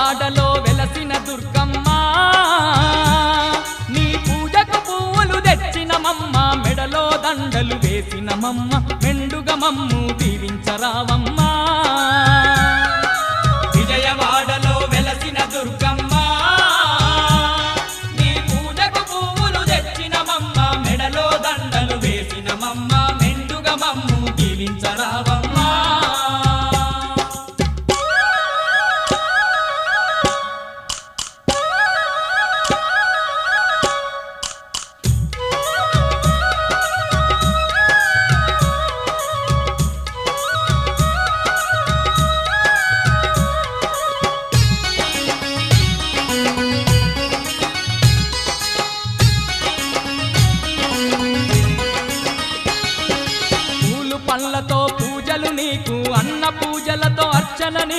వాడలో వెలసిన దుర్గమ్మ. నీ పూజకు పువ్వులు తెచ్చినమమ్మ మెడలో దండలు వేసినమమ్మ మెండుగ మమ్ము దీవించరావమ్మ. విజయవాడలో వెలసిన నీ మెడలో దండలు పళ్ళతో పూజలు నీకు అన్న పూజలతో అర్చన నీకు.